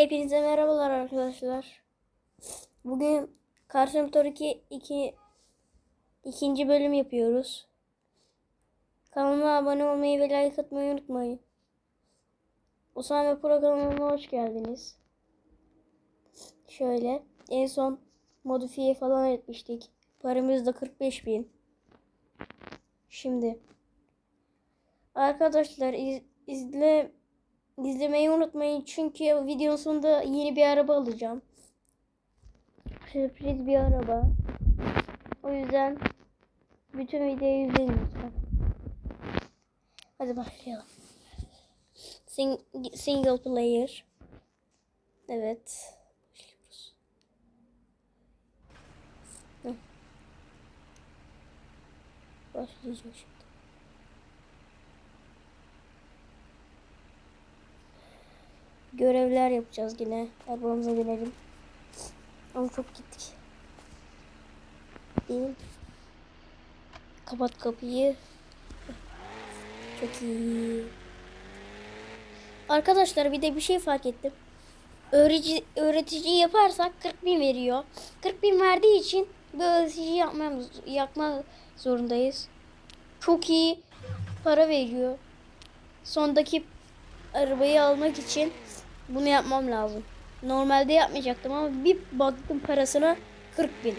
Hepinize merhabalar arkadaşlar. Bugün Car Motor 2 iki, ikinci bölüm yapıyoruz. Kanalıma abone olmayı ve like atmayı unutmayın. Osame Pro kanalıma hoş geldiniz. Şöyle en son modifiye falan etmiştik. Paramız da 45 bin. Şimdi arkadaşlar iz, izle İzlemeyi unutmayın çünkü videonun sonunda yeni bir araba alacağım. Sürpriz bir araba. O yüzden bütün videoyu izleyin lütfen. Hadi başlayalım. Sing single player. Evet. Başlıyoruz. Başlayacağım şimdi. Görevler yapacağız yine. Arabamıza binelim. Ama çok gittik. İn. Kapat kapıyı. Çok iyi. Arkadaşlar bir de bir şey fark ettim. Öğretici, öğretici yaparsak 40 bin veriyor. 40 bin verdiği için bir öğretici yapmamız, yapmak zorundayız. Çok iyi para veriyor. Sondaki arabayı almak için bunu yapmam lazım. Normalde yapmayacaktım ama bir baktım parasına 40 bin.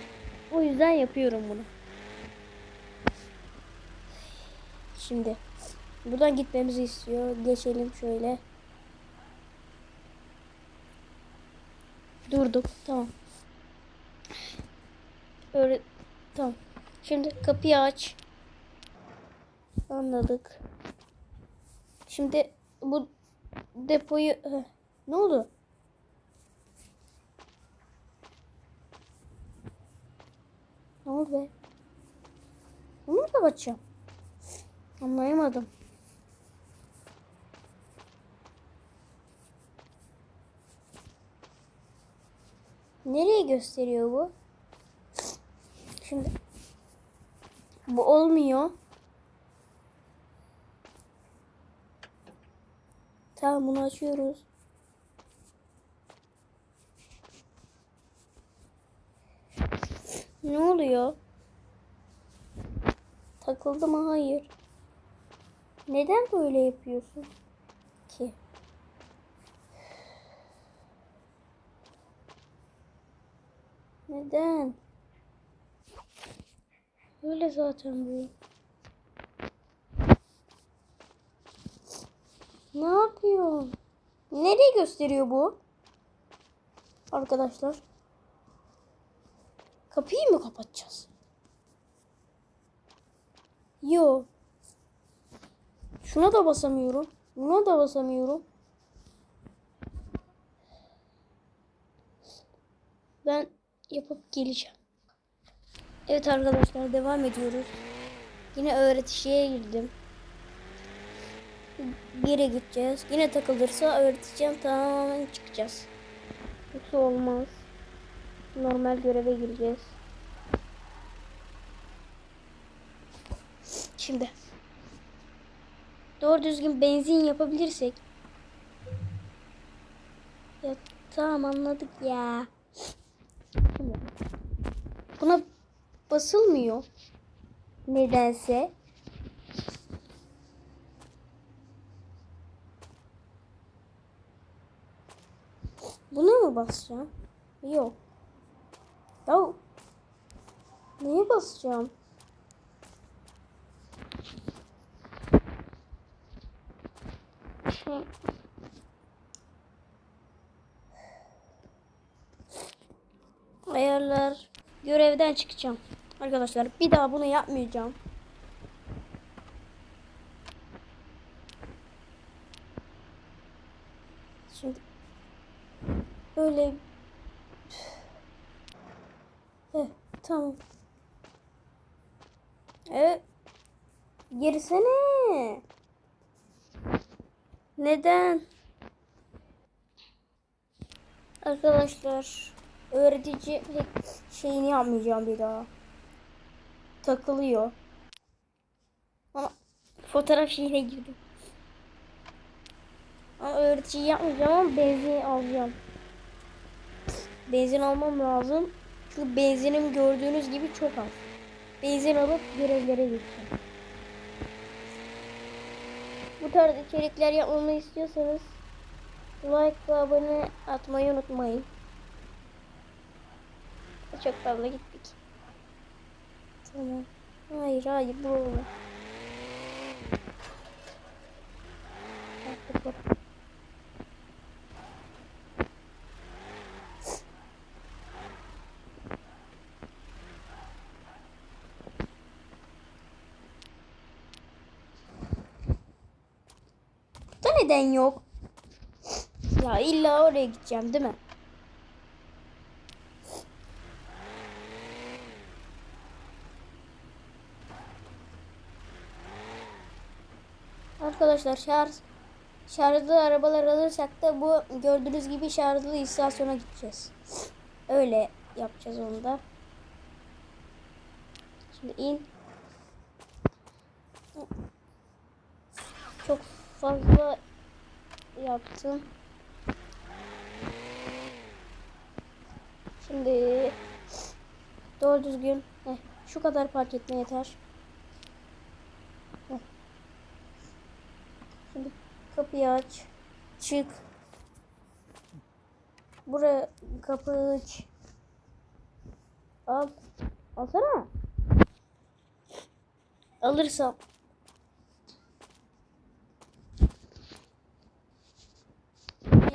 O yüzden yapıyorum bunu. Şimdi buradan gitmemizi istiyor. Geçelim şöyle. Durduk. Tamam. Öyle tamam. Şimdi kapıyı aç. Anladık. Şimdi bu depoyu ne oldu? Ne oldu be? Bunu mu kapatacağım? Anlayamadım. Nereye gösteriyor bu? Şimdi bu olmuyor. Tamam bunu açıyoruz. Ne oluyor? Takıldı mı? Hayır. Neden böyle yapıyorsun ki? Neden? Öyle zaten bu. Ne yapıyor? Nereye gösteriyor bu? Arkadaşlar. Kapıyı mı kapatacağız? Yo. Şuna da basamıyorum. Buna da basamıyorum. Ben yapıp geleceğim. Evet arkadaşlar devam ediyoruz. Yine öğreticiye girdim. Geri gideceğiz. Yine takılırsa öğreteceğim tamamen çıkacağız. Yoksa olmaz. Normal göreve gireceğiz. Şimdi. Doğru düzgün benzin yapabilirsek. Ya tamam anladık ya. Buna basılmıyor. Nedense. Buna mı basacağım? Yok. Ya neye basacağım? Şey. Ayarlar. Görevden çıkacağım. Arkadaşlar bir daha bunu yapmayacağım. Şimdi böyle Heh, tamam. Evet. Girsene. Neden? Arkadaşlar öğretici şeyini yapmayacağım bir daha. Takılıyor. Ama fotoğraf şeyine girdim. Ama öğretici yapmayacağım ama benzin alacağım. Benzin almam lazım. Çünkü benzinim gördüğünüz gibi çok az. Benzin alıp görevlere gideceğim. Bu tarz içerikler yapmamı istiyorsanız like ve abone atmayı unutmayın. Çok fazla gittik. Tamam. Hayır hayır bu olmaz. Artık bak. Da neden yok? Ya illa oraya gideceğim değil mi? Arkadaşlar şarj şarjlı arabalar alırsak da bu gördüğünüz gibi şarjlı istasyona gideceğiz. Öyle yapacağız onu da. Şimdi in. Çok fazla yaptım. Şimdi doğru düzgün heh, şu kadar park etme yeter. Heh. Şimdi kapıyı aç. Çık. Buraya kapı aç. Al. Alsana. Alırsam.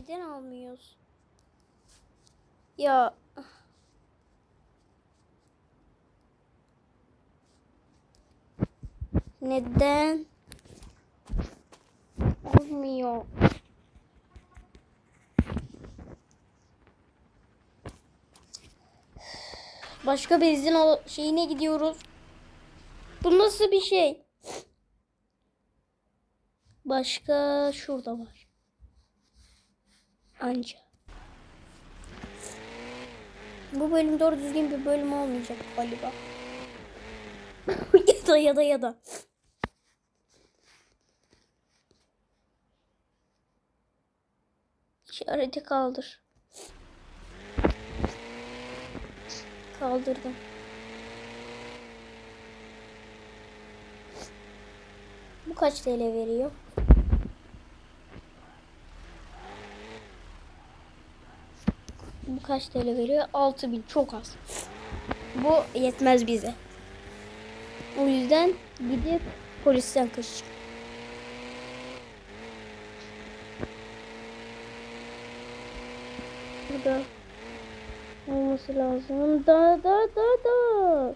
Neden almıyoruz? Ya. Neden? Olmuyor. Başka benzin al şeyine gidiyoruz. Bu nasıl bir şey? Başka şurada var. Anca. Bu bölüm doğru düzgün bir bölüm olmayacak galiba. ya da ya da ya da. İşareti kaldır. Kaldırdım. Bu kaç TL veriyor? Kaç TL veriyor? 6000 çok az. Bu yetmez bize. O yüzden gidip polisten kaçacağım. Burada olması lazım. Da da da da.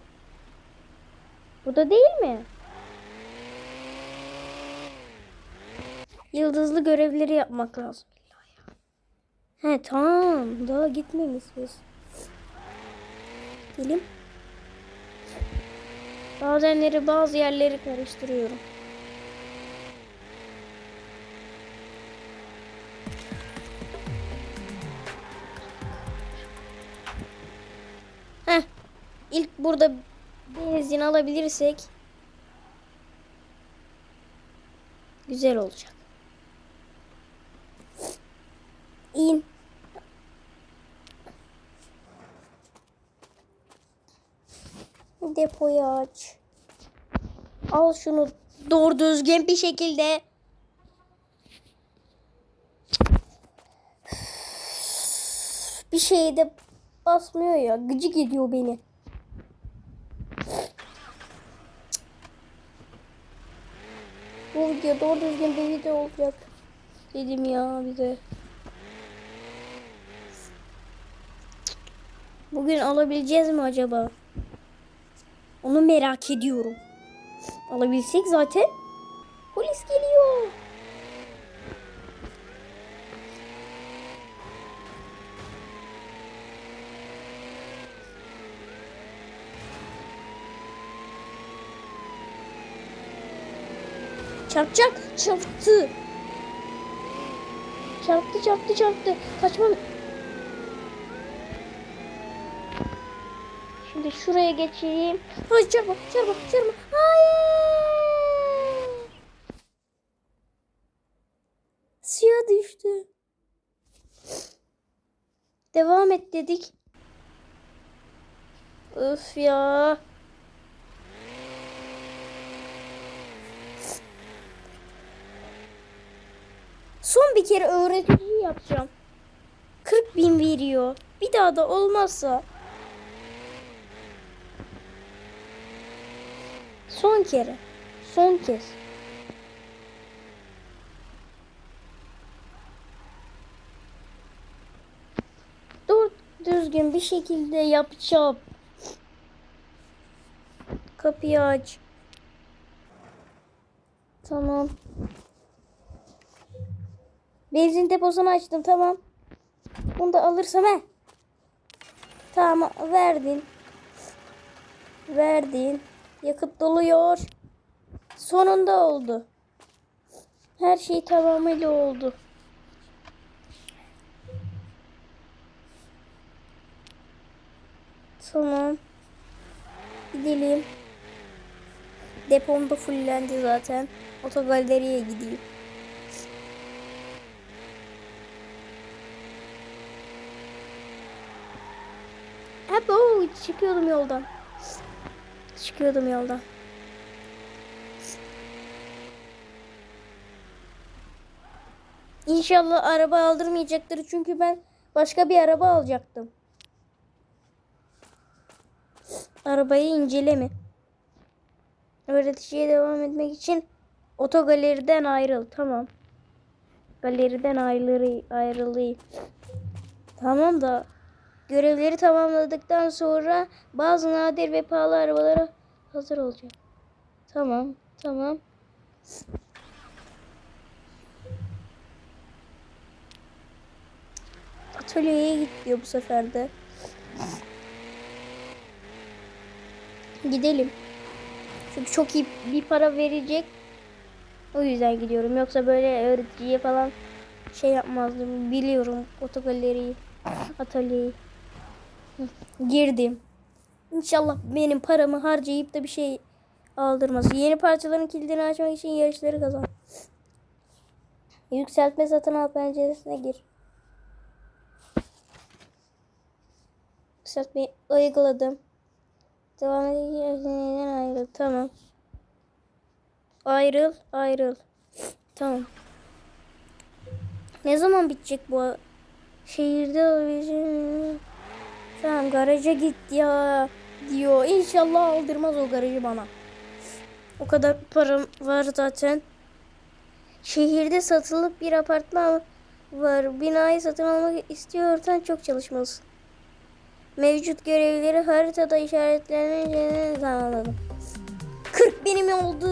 Burada değil mi? Yıldızlı görevleri yapmak lazım. He tamam. Daha gitmemişiz. Gidelim. Bazenleri bazı yerleri karıştırıyorum. Heh. İlk burada benzin alabilirsek güzel olacak. İn. Depoyu aç. Al şunu doğru düzgün bir şekilde. Bir şeye de basmıyor ya. Gıcık ediyor beni. Bu video doğru düzgün bir video olacak. Dedim ya bize. Bugün alabileceğiz mi acaba? Onu merak ediyorum. Alabilsek zaten. Polis geliyor. Çarpacak. Çarptı. Çarptı çarptı çarptı. Kaçmam. Şimdi şuraya geçeyim. Hayır çarpma çarpma çarpma. Hayır. Suya düştü. Devam et dedik. Öf ya. Son bir kere öğretici yapacağım. 40 bin veriyor. Bir daha da olmazsa. Son kere. Son kez. Dur düzgün bir şekilde yapacağım. Kapıyı aç. Tamam. Benzin deposunu açtım tamam. Bunu da alırsam he. Tamam verdin. Verdin. Yakıt doluyor. Sonunda oldu. Her şey tamamıyla oldu. Tamam. Gidelim. Depom da fullendi zaten. Otogaleriye gideyim. Abo çıkıyordum yoldan. Çıkıyordum yoldan. İnşallah araba aldırmayacaktır çünkü ben başka bir araba alacaktım. Arabayı inceleme. Öğreticiye devam etmek için otogaleriden ayrıl. Tamam. Galeriden ayrılayım. Tamam da görevleri tamamladıktan sonra bazı nadir ve pahalı arabalara hazır olacak. Tamam. Tamam. Atölyeye git diyor bu sefer de. Gidelim. Çünkü çok iyi bir para verecek. O yüzden gidiyorum. Yoksa böyle öğreticiye falan şey yapmazdım. Biliyorum otogaleriyi, atölyeyi. Girdim. İnşallah benim paramı harcayıp da bir şey aldırmaz. Yeni parçaların kilidini açmak için yarışları kazan. Yükseltme satın al penceresine gir. Yükseltmeyi uyguladım. Devam edeceğiz. ayrıl. Tamam. Ayrıl, ayrıl. Tamam. Ne zaman bitecek bu şehirde olabileceğim? Tamam garaja git ya diyor. İnşallah aldırmaz o garajı bana. O kadar param var zaten. Şehirde satılık bir apartman var. Binayı satın almak istiyorsan çok çalışmalısın. Mevcut görevleri haritada işaretlenen tamamladım. 40 benim oldu.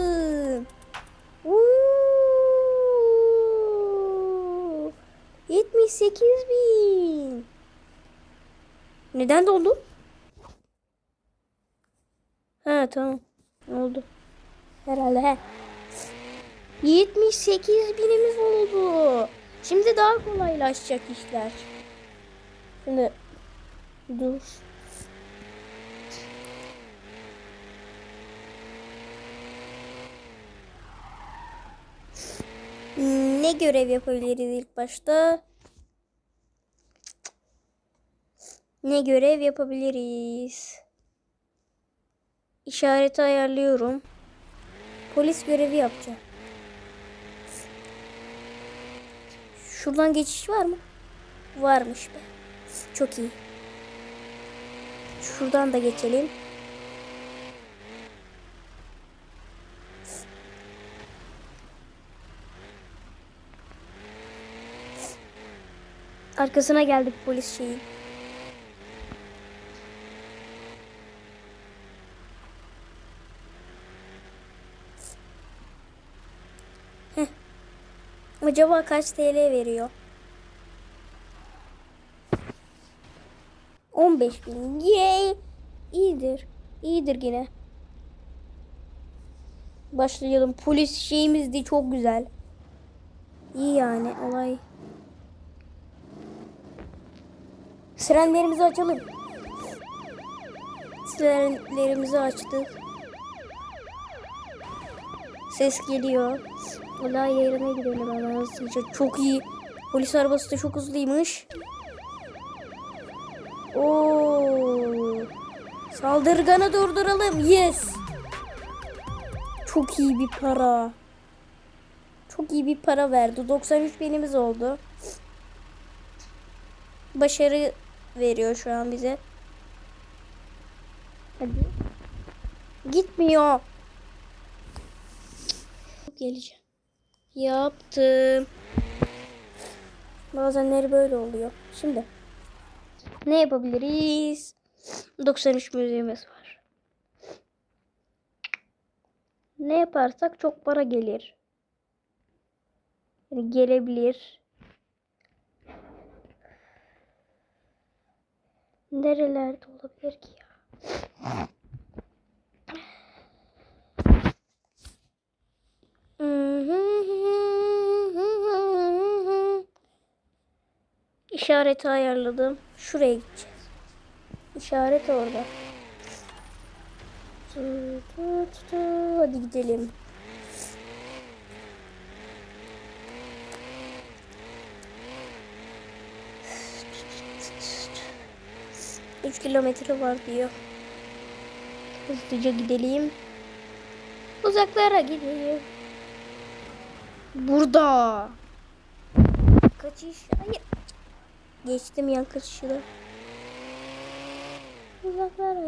Uuu. 78 bin. Neden doldu? Ha tamam. Oldu. Herhalde he. 78 binimiz oldu. Şimdi daha kolaylaşacak işler. Şimdi dur. Ne görev yapabiliriz ilk başta? Ne görev yapabiliriz? İşareti ayarlıyorum. Polis görevi yapacağım. Şuradan geçiş var mı? Varmış be. Çok iyi. Şuradan da geçelim. Arkasına geldik polis şeyin. Acaba kaç TL veriyor? 15 bin. Yay. İyidir. İyidir yine. Başlayalım. Polis şeyimiz de çok güzel. İyi yani olay. Sirenlerimizi açalım. Sirenlerimizi açtık. Ses geliyor. Olay yerine gidelim hemen hızlıca. Çok iyi. Polis arabası da çok hızlıymış. Oo. Saldırganı durduralım. Yes. Çok iyi bir para. Çok iyi bir para verdi. 93 binimiz oldu. Başarı veriyor şu an bize. Hadi. Gitmiyor. Geleceğim. Yaptım. Bazenleri böyle oluyor. Şimdi ne yapabiliriz? 93 müziğimiz var. Ne yaparsak çok para gelir. Yani gelebilir. Nerelerde olabilir ki ya? İşareti ayarladım. Şuraya gideceğiz. İşaret orada. Hadi gidelim. Üç kilometre var diyor. Hızlıca gidelim. Uzaklara gidelim. Burada. Kaçış. Hayır. Geçtim yan kaçışı da. Uzaklara.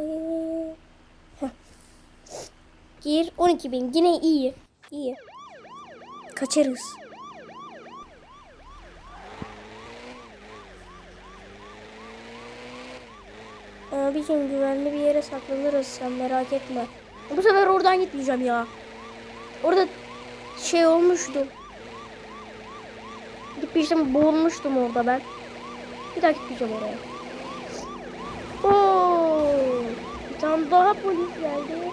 Gir 12 bin. Yine iyi. İyi. Kaçarız. Abicim güvenli bir yere saklanırız sen merak etme. Bu sefer oradan gitmeyeceğim ya. Orada şey olmuştu. Gitmiştim boğulmuştum orada ben. Bir daha gitmeyeceğim oraya. Oo, bir tane daha polis geldi.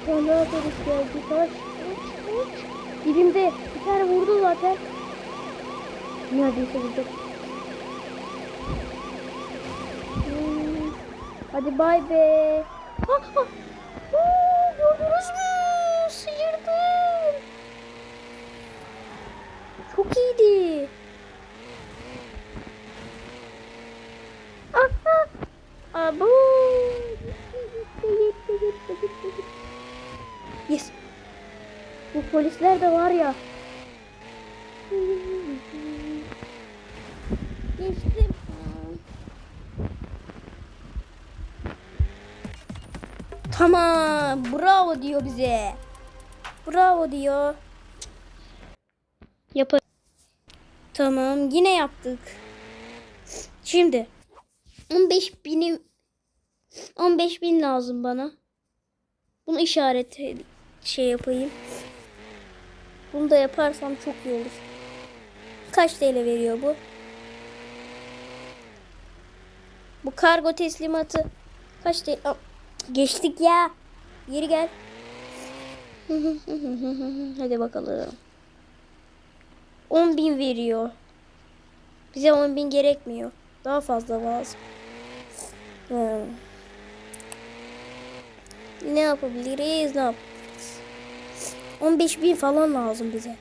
Bir tane daha polis geldi. Kaç, kaç, kaç. Dibimde bir tane vurdu zaten. Neredeyse vurdu. Hmm, Hadi bay be. Ha, ha. Oo, gördünüz mü? İyiydi. Aha. Abu. Yes. Bu polisler de var ya. Geçtim. Tamam. Bravo diyor bize. Bravo diyor. Tamam. Yine yaptık. Şimdi 15 binim 15 bin lazım bana. Bunu işaret şey yapayım. Bunu da yaparsam çok iyi olur. Kaç TL veriyor bu? Bu kargo teslimatı kaç TL? Geçtik ya. Geri gel. Hadi bakalım. 10 bin veriyor. Bize 10 bin gerekmiyor. Daha fazla lazım. Hmm. Ne yapabiliriz? Ne yapabiliriz? 15 bin falan lazım bize.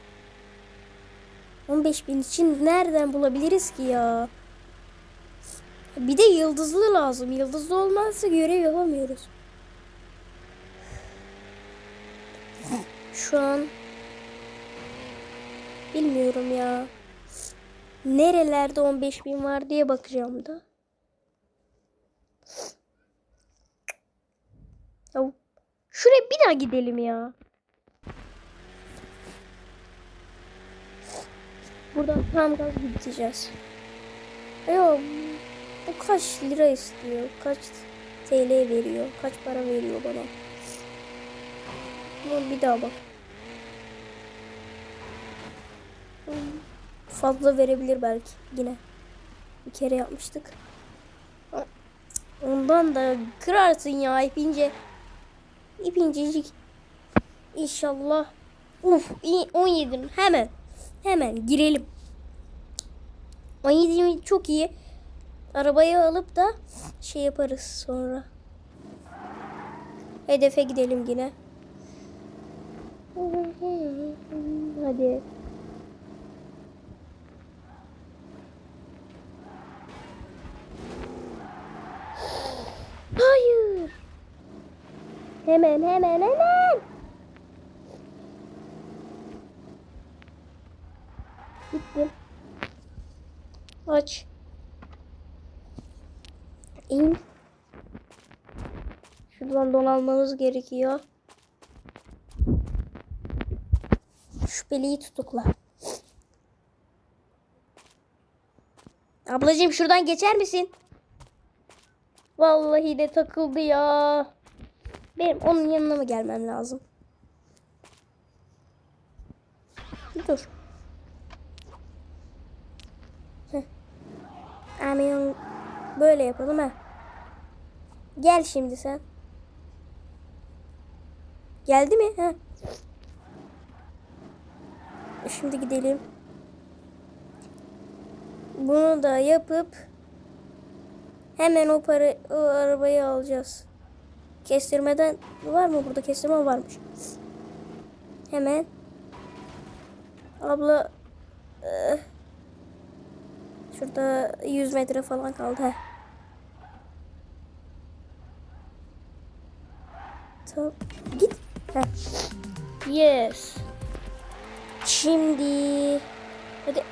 15 bin için nereden bulabiliriz ki ya? Bir de yıldızlı lazım. Yıldızlı olmazsa görev yapamıyoruz. Şu an bilmiyorum ya. Nerelerde 15 bin var diye bakacağım da. Ya şuraya bir daha gidelim ya. Buradan tam gaz gideceğiz. Yok bu kaç lira istiyor? Kaç TL veriyor? Kaç para veriyor bana? Ama bir daha bak. Fazla verebilir belki yine. Bir kere yapmıştık. Ondan da kırarsın ya ipince. İpincecik. İnşallah. Uf iyi 17 hemen. Hemen girelim. 17 çok iyi. Arabayı alıp da şey yaparız sonra. Hedefe gidelim yine. Hadi. Hayır. Hemen hemen hemen. Gittim. Aç. İn. Şuradan don almamız gerekiyor. Şüpheliyi tutukla. Ablacığım şuradan geçer misin? Vallahi de takıldı ya. Benim onun yanına mı gelmem lazım? Dur. Amin. Böyle yapalım ha. Gel şimdi sen. Geldi mi? Ha. Şimdi gidelim. Bunu da yapıp hemen o para o arabayı alacağız. Kestirmeden var mı burada kestirme varmış. Hemen abla eh, şurada 100 metre falan kaldı. Heh. Tamam. Git. Heh. Yes. Şimdi hadi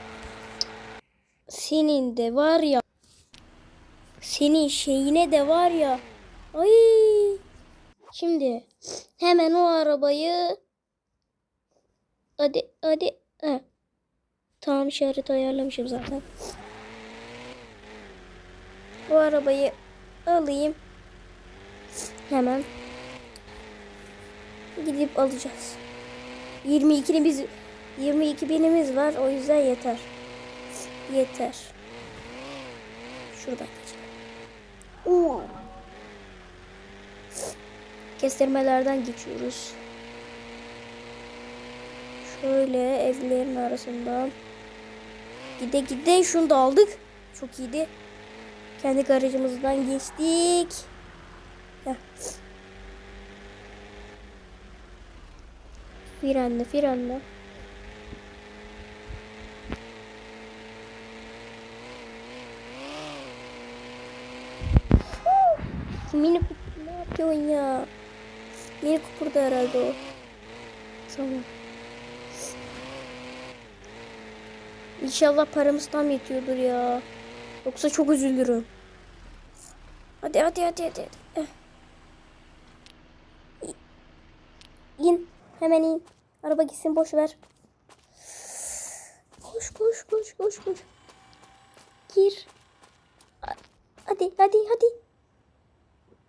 senin de var ya senin şeyine de var ya ay şimdi hemen o arabayı hadi hadi. Ha. tamam işareti ayarlamışım zaten. O arabayı alayım. Hemen gidip alacağız. 22'ni biz 22 binimiz var o yüzden yeter. Yeter. Şuradan geçelim Oo. Kestirmelerden geçiyoruz şöyle evlerin arasından gide gide şunu da aldık çok iyiydi kendi garajımızdan geçtik Heh. Frenle frenle. Mini Cooper ne yapıyorsun ya? Mini Cooper da herhalde o. Tamam. İnşallah paramız tam yetiyordur ya. Yoksa çok üzülürüm. Hadi hadi hadi hadi. hadi. Eh. İn. Hemen in. Araba gitsin boş ver. Koş koş koş koş koş. Gir. Hadi hadi hadi.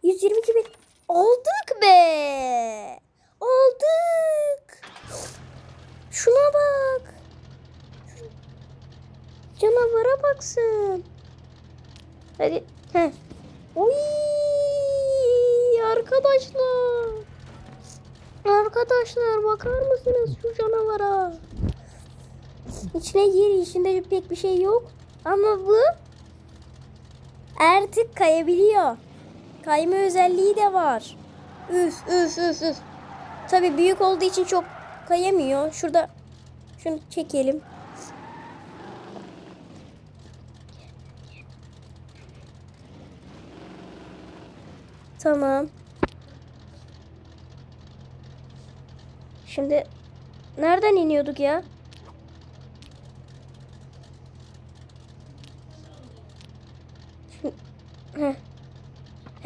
122 bin. Aldık be. Aldık. Şuna bak. Canavara baksın. Hadi. Heh. Oy arkadaşlar. Arkadaşlar bakar mısınız şu canavara? İçine gir içinde pek bir şey yok. Ama bu artık kayabiliyor. Kayma özelliği de var. Üf üf üf üf. Tabi büyük olduğu için çok kayamıyor. Şurada şunu çekelim. Tamam. Şimdi nereden iniyorduk ya? Şu, heh.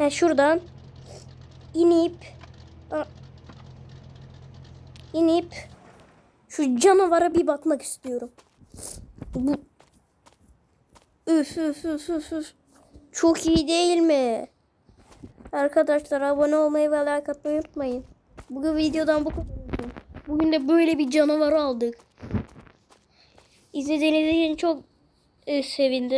Heh, şuradan inip inip şu canavara bir bakmak istiyorum. Bu üf üf üf üf üf. Çok iyi değil mi? Arkadaşlar abone olmayı ve like atmayı unutmayın. Bugün videodan bu kadar. Bugün de böyle bir canavar aldık. İzlediğiniz için çok e, sevindim.